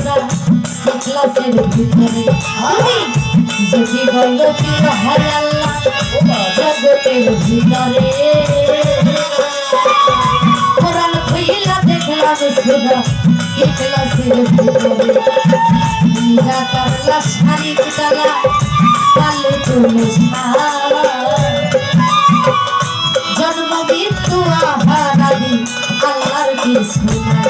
ইখলাসের ভিতরে আমি যদি বলো হয় আল্লাহ জগতের ভিতরে। কোরআন খুইলা দেখলাম সুধা ইখলাসের ভিতরে। মীরা কামলা শাড়ি তালা কালে তুমি জন্ম মৃত্যু আহারাদি আল্লাহর কিছু নাই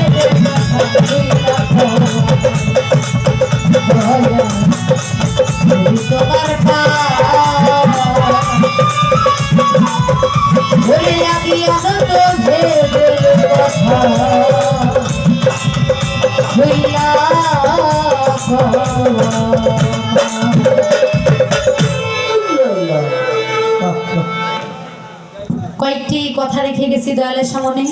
কয়েকটি কথা রেখে গেছি দয়ালের সামনে।